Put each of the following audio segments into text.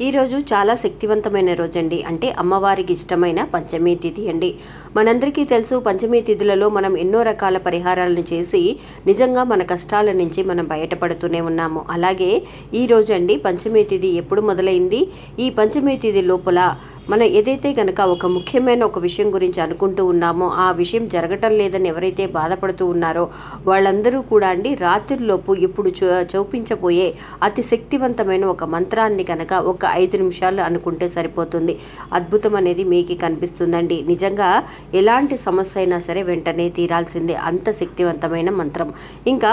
ఈరోజు చాలా శక్తివంతమైన రోజు అండి అంటే అమ్మవారికి ఇష్టమైన పంచమీ తిథి అండి. మనందరికీ తెలుసు పంచమీ తిథులలో మనం ఎన్నో రకాల పరిహారాలను చేసి నిజంగా మన కష్టాల నుంచి మనం బయటపడుతూనే ఉన్నాము. అలాగే ఈ రోజు అండి పంచమీ తిథి ఎప్పుడు మొదలైంది? ఈ పంచమీ తిథి లోపల మనం ఏదైతే కనుక ఒక ముఖ్యమైన ఒక విషయం గురించి అనుకుంటూ ఉన్నామో ఆ విషయం జరగటం లేదని ఎవరైతే బాధపడుతూ ఉన్నారో వాళ్ళందరూ కూడా అండి రాత్రిలోపు ఇప్పుడు చూ చూపించబోయే అతి శక్తివంతమైన ఒక మంత్రాన్ని కనుక ఒక ఐదు నిమిషాలు అనుకుంటే సరిపోతుంది. అద్భుతం అనేది మీకు కనిపిస్తుందండి. నిజంగా ఎలాంటి సమస్య అయినా సరే వెంటనే తీరాల్సిందే. అంత శక్తివంతమైన మంత్రం. ఇంకా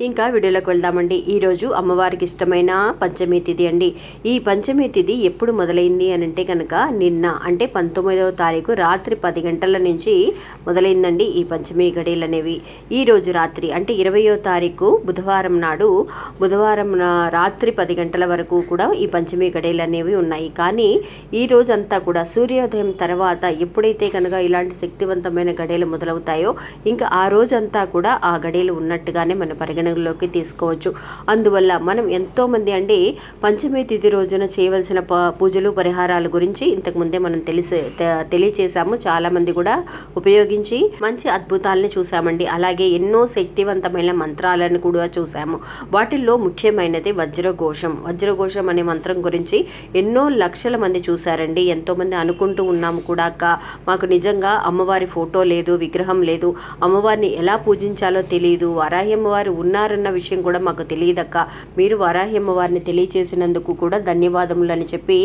ఇంకా వీడియోలోకి వెళ్దామండి. ఈరోజు అమ్మవారికి ఇష్టమైన పంచమి తిథి అండి. ఈ పంచమి తిథి ఎప్పుడు మొదలైంది అని అంటే కనుక నిన్న అంటే పంతొమ్మిదవ తారీఖు రాత్రి పది గంటల నుంచి మొదలైందండి ఈ పంచమి గడియలు అనేవి ఈ రోజు రాత్రి అంటే ఇరవయో తారీఖు బుధవారం నాడు బుధవారం నా- రాత్రి పది గంటల వరకు కూడా ఈ పంచమి గడియలు అనేవి ఉన్నాయి. కానీ ఈ రోజంతా కూడా సూర్యోదయం తర్వాత ఎప్పుడైతే కనుక ఇలాంటి శక్తివంతమైన గడియలు మొదలవుతాయో ఇంకా ఆ రోజంతా కూడా ఆ గడియలు ఉన్నట్టుగానే మన పరిగణనలోకి తీసుకోవచ్చు. అందువల్ల మనం ఎంతోమంది అండి పంచమి తిథి రోజున చేయవలసిన ప పూజలు పరిహారాల గురించి ఇంతకుముందే మనం తెలిసి తె- తెలియచేశాము. చాలామంది కూడా ఉపయోగించి మంచి అద్భుతాలని చూసామండి అలాగే ఎన్నో శక్తివంతమైన మంత్రాలను కూడా చూసాము వాటిల్లో ముఖ్యమైనది వజ్రఘోషం. వజ్రఘోషం అనే మంత్రం గురించి ఎన్నో లక్షల మంది చూశారండి. ఎంతోమంది అనుకుంటూ ఉన్నాము కూడా అక్క మాకు నిజంగా అమ్మవారి ఫోటో లేదు విగ్రహం లేదు. అమ్మవారిని ఎలా పూజించాలో తెలియదు వారాహి అమ్మవారు ఉన్నారన్న విషయం కూడా మాకు తెలియదక్క. మీరు వరాహి అమ్మవారిని తెలియచేసినందుకు కూడా ధన్యవాదములు అని చెప్పి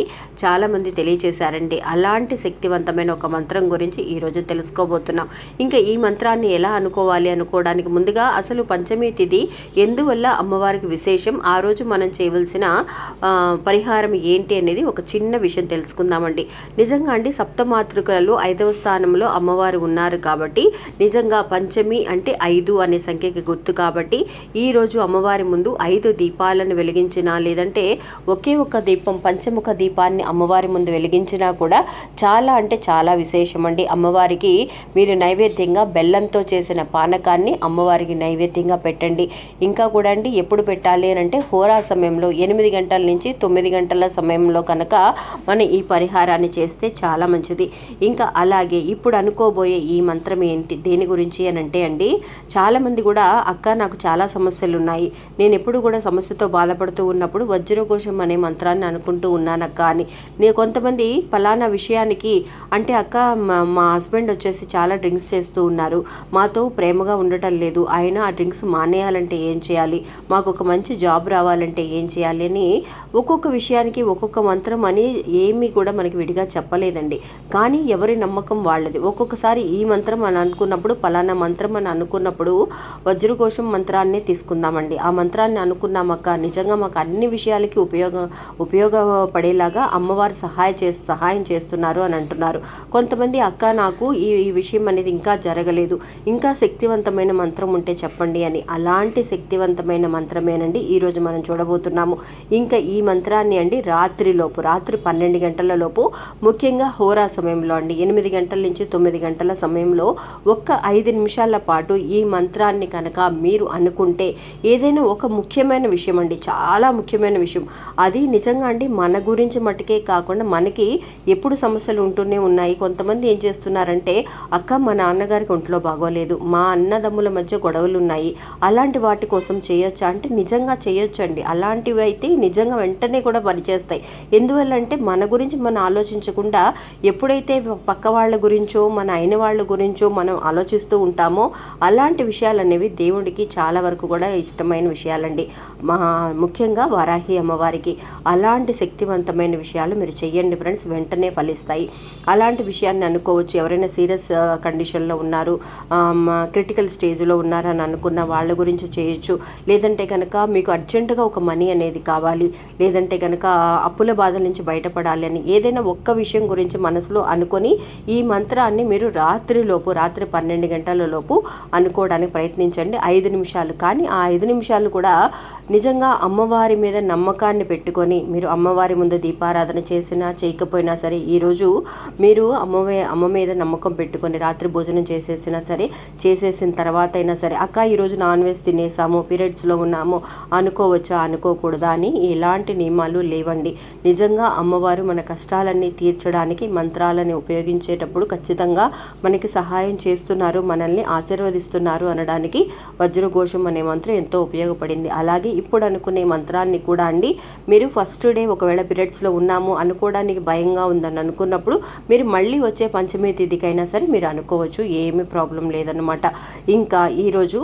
చాలామంది తెలియచేశారండి. అలాంటి శక్తివంతమైన ఒక మంత్రం గురించి ఈరోజు తెలుసుకోబోతున్నాం. ఇంకా ఈ మంత్రాన్ని ఎలా అనుకోవాలి అనుకోవడానికి ముందుగా అసలు పంచమి తిథి ఎందువల్ల అమ్మవారికి విశేషం? ఆ రోజు మనం చేయవలసిన పరిహారం ఏంటి అనేది ఒక చిన్న విషయం తెలుసుకుందామండి. నిజంగా అండి సప్తమాతృకలలో ఐదవ స్థానంలో అమ్మవారు ఉన్నారు కాబట్టి నిజంగా పంచమి అంటే ఐదు అనే సంఖ్యకి గుర్తు కాబట్టి ఈ రోజు అమ్మవారి ముందు ఐదు దీపాలను వెలిగించినా లేదంటే ఒకే ఒక దీపం పంచముఖ దీపాన్ని అమ్మవారి ముందు వెలిగించినా కూడా చాలా అంటే చాలా విశేషం అండి. అమ్మవారికి మీరు నైవేద్యంగా బెల్లంతో చేసిన పానకాన్ని అమ్మవారికి నైవేద్యంగా పెట్టండి. ఇంకా కూడా అండి ఎప్పుడు పెట్టాలి అని అంటే హోరా సమయంలో ఎనిమిది గంటల నుంచి తొమ్మిది గంటల సమయంలో కనుక మనం ఈ పరిహారాన్ని చేస్తే చాలా మంచిది. ఇంకా అలాగే ఇప్పుడు అనుకోబోయే ఈ మంత్రం ఏంటి దేని గురించి అని అంటే అండి చాలామంది కూడా అక్క నాకు చాలా సమస్యలు ఉన్నాయి నేను ఎప్పుడు కూడా సమస్యతో బాధపడుతూ ఉన్నప్పుడు వజ్రకోశం అనే మంత్రాన్ని అనుకుంటూ ఉన్నానక్క అని. నేను కొంతమంది ఫలానా విషయానికి అంటే అక్క మా- మా హస్బెండ్ వచ్చేసి చాలా డ్రింక్స్ చేస్తూ ఉన్నారు. మాతో ప్రేమగా ఉండటం లేదు. ఆయన ఆ డ్రింక్స్ మానేయాలంటే ఏం చేయాలి? మాకు ఒక మంచి జాబ్ రావాలంటే ఏం చేయాలి అని ఒక్కొక్క విషయానికి ఒక్కొక్క మంత్రం అని ఏమీ కూడా మనకి విడిగా చెప్పలేదండి. కానీ ఎవరి నమ్మకం వాళ్ళది. ఒక్కొక్కసారి ఈ మంత్రం అని అనుకున్నప్పుడు ఫలానా మంత్రం అని అనుకున్నప్పుడు వజ్రకోశం మంత్రాన్ని తీసుకుందామండి. ఆ మంత్రాన్ని అనుకున్నామక్క నిజంగా మాకు అన్ని విషయాలకి ఉపయోగ ఉపయోగపడేలాగా అమ్మవారు సహాయ చే సహాయం చేస్తున్నారు అని అంటున్నారు. కొంతమంది అక్క నాకు ఈ ఈ విషయం అనేది ఇంకా జరగలేదు. ఇంకా శక్తివంతమైన మంత్రం ఉంటే చెప్పండి అని. అలాంటి శక్తివంతమైన మంత్రమేనండి ఈరోజు మనం చూడబోతున్నాము. ఇంకా ఈ మంత్రాన్ని అండి రాత్రిలోపు రాత్రి పన్నెండు గంటల లోపు ముఖ్యంగా హోరా సమయంలో అండి ఎనిమిది గంటల నుంచి తొమ్మిది గంటల సమయంలో ఒక్క ఐదు నిమిషాల పాటు ఈ మంత్రాన్ని కనుక మీరు అనుకుంటే ఉంటే ఏదైనా ఒక ముఖ్యమైన విషయం అండి చాలా ముఖ్యమైన విషయం. అది నిజంగా అండి మన గురించి మటుకే కాకుండా మనకి ఎప్పుడు సమస్యలు ఉంటూనే ఉన్నాయి. కొంతమంది ఏం చేస్తున్నారంటే అక్క మా నాన్నగారికి ఒంట్లో బాగోలేదు. మా అన్నదమ్ముల మధ్య గొడవలు ఉన్నాయి అలాంటి వాటి కోసం చేయొచ్చా? అంటే నిజంగా చేయొచ్చు అండి అలాంటివి అయితే నిజంగా వెంటనే కూడా పనిచేస్తాయి. ఎందువల్ల అంటే మన గురించి మనం ఆలోచించకుండా ఎప్పుడైతే పక్క వాళ్ళ గురించో మన అయిన వాళ్ళ గురించో మనం ఆలోచిస్తూ ఉంటామో అలాంటి విషయాలు అనేవి దేవుడికి చాలా వరకు కూడా ఇష్టమైన విషయాలండి. మా ముఖ్యంగా వారాహి అమ్మవారికి అలాంటి శక్తివంతమైన విషయాలు మీరు చెయ్యండి ఫ్రెండ్స్ వెంటనే ఫలిస్తాయి. అలాంటి విషయాన్ని అనుకోవచ్చు. ఎవరైనా సీరియస్ కండిషన్లో ఉన్నారు క్రిటికల్ స్టేజ్లో ఉన్నారని అనుకున్న వాళ్ళ గురించి చేయొచ్చు. లేదంటే కనుక మీకు అర్జెంటుగా ఒక మనీ అనేది కావాలి. లేదంటే కనుక అప్పుల బాధల నుంచి బయటపడాలి అని ఏదైనా ఒక్క విషయం గురించి మనసులో అనుకొని ఈ మంత్రాన్ని మీరు రాత్రిలోపు రాత్రి పన్నెండు గంటల లోపు అనుకోవడానికి ప్రయత్నించండి. ఐదు నిమిషాలు కానీ ఆ ఐదు నిమిషాలు కూడా నిజంగా అమ్మవారి మీద నమ్మకాన్ని పెట్టుకొని మీరు అమ్మవారి ముందు దీపారాధన చేసినా చేయకపోయినా సరే ఈరోజు మీరు అమ్మవే అమ్మ మీద నమ్మకం పెట్టుకొని రాత్రి భోజనం చేసేసినా సరే చేసేసిన తర్వాత అయినా సరే అక్క ఈరోజు నాన్ వెజ్ తినేసాము పీరియడ్స్లో ఉన్నాము అనుకోవచ్చా అనుకోకూడదా అని ఎలాంటి నియమాలు లేవండి. నిజంగా అమ్మవారు మన కష్టాలన్నీ తీర్చడానికి మంత్రాలని ఉపయోగించేటప్పుడు ఖచ్చితంగా మనకి సహాయం చేస్తున్నారు మనల్ని ఆశీర్వదిస్తున్నారు అనడానికి వజ్రఘోషం అనే మంత్రం ఎంతో ఉపయోగపడింది. అలాగే ఇప్పుడు అనుకునే మంత్రాన్ని కూడా అండి మీరు ఫస్ట్ డే ఒకవేళ పీరియడ్స్లో ఉన్నాము అనుకోవడానికి భయంగా ఉందని అనుకున్నప్పుడు మీరు మళ్ళీ వచ్చే పంచమి తిథికైనా సరే మీరు అనుకోవచ్చు ఏమీ ప్రాబ్లం లేదనమాట ఇంకా ఈరోజు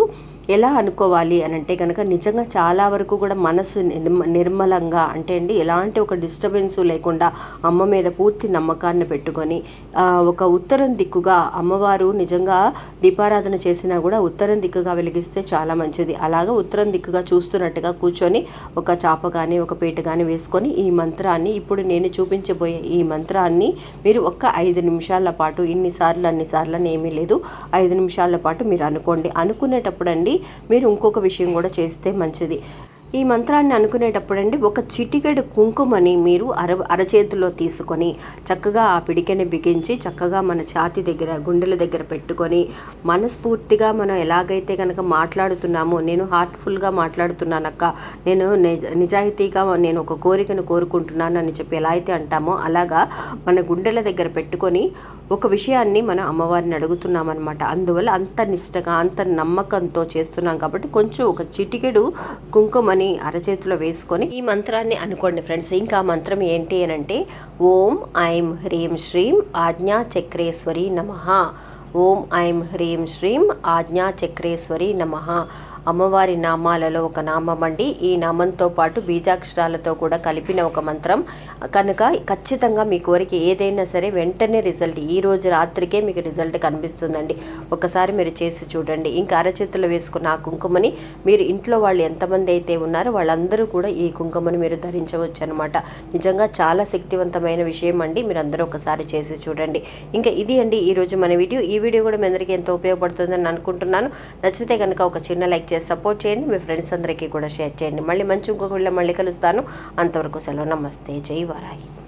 ఎలా అనుకోవాలి అని అంటే కనుక నిజంగా చాలా వరకు కూడా మనసు నిర్మ నిర్మలంగా అంటే అండి ఎలాంటి ఒక డిస్టర్బెన్స్ లేకుండా అమ్మ మీద పూర్తి నమ్మకాన్ని పెట్టుకొని ఒక ఉత్తరం దిక్కుగా అమ్మవారు నిజంగా దీపారాధన చేసినా కూడా ఉత్తరం దిక్కుగా వెలిగిస్తే చాలా మంచిది. అలాగా ఉత్తరం దిక్కుగా చూస్తున్నట్టుగా కూర్చొని ఒక చాప కానీ ఒక పీట కానీ వేసుకొని ఈ మంత్రాన్ని ఇప్పుడు నేను చూపించబోయే ఈ మంత్రాన్ని మీరు ఒక్క ఐదు నిమిషాల పాటు ఇన్నిసార్లు అన్నిసార్లు అని ఏమీ లేదు ఐదు నిమిషాల పాటు మీరు అనుకోండి. అనుకునేటప్పుడు అండి మీరు ఇంకొక విషయం కూడా చేస్తే మంచిది. ఈ మంత్రాన్ని అనుకునేటప్పుడు అండి ఒక చిటికెడు కుంకుమని మీరు అర అరచేతిలో తీసుకొని చక్కగా ఆ పిడికెని బిగించి చక్కగా మన ఛాతి దగ్గర గుండెల దగ్గర పెట్టుకొని మనస్ఫూర్తిగా మనం ఎలాగైతే కనుక మాట్లాడుతున్నామో నేను హార్ట్ఫుల్గా మాట్లాడుతున్నానక్క నేను నిజ నిజాయితీగా నేను ఒక కోరికను కోరుకుంటున్నాను అని చెప్పి ఎలా అయితే అంటామో అలాగా మన గుండెల దగ్గర పెట్టుకొని ఒక విషయాన్ని మనం అమ్మవారిని అడుగుతున్నామన్నమాట. అందువల్ల అంత నిష్టగా అంత నమ్మకంతో చేస్తున్నాం కాబట్టి కొంచెం ఒక చిటికెడు కుంకుమని అరచేతిలో వేసుకొని ఈ మంత్రాన్ని అనుకోండి ఫ్రెండ్స్. ఇంకా మంత్రం ఏంటి అని అంటే ఓం ఐం హ్రీం శ్రీం ఆజ్ఞా చక్రేశ్వరి నమః. ఓం ఐం హ్రీం శ్రీం ఆజ్ఞా చక్రేశ్వరి నమః. అమ్మవారి నామాలలో ఒక నామం అండి. ఈ నామంతో పాటు బీజాక్షరాలతో కూడా కలిపిన ఒక మంత్రం. కనుక ఖచ్చితంగా మీ కోరిక ఏదైనా సరే వెంటనే రిజల్ట్ ఈ రోజు రాత్రికే మీకు రిజల్ట్ కనిపిస్తుందండి. ఒకసారి మీరు చేసి చూడండి. ఇంకా అరచేతులు వేసుకున్న ఆ కుంకుమని మీరు ఇంట్లో వాళ్ళు ఎంతమంది అయితే ఉన్నారో వాళ్ళందరూ కూడా ఈ కుంకుమని మీరు ధరించవచ్చు అనమాట నిజంగా చాలా శక్తివంతమైన విషయం అండి. మీరు అందరూ ఒకసారి చేసి చూడండి. ఇంకా ఇది అండి ఈరోజు మన వీడియో. ఈ వీడియో కూడా మీ అందరికీ ఎంతో ఉపయోగపడుతుందని అనుకుంటున్నాను. నచ్చితే కనుక ఒక చిన్న లైక్ చేసి సపోర్ట్ చేయండి. మీ ఫ్రెండ్స్ అందరికీ కూడా షేర్ చేయండి. మళ్ళీ మంచి ఇంకొక మళ్ళీ కలుస్తాను. అంతవరకు సెలవు. నమస్తే. జై వారాహి.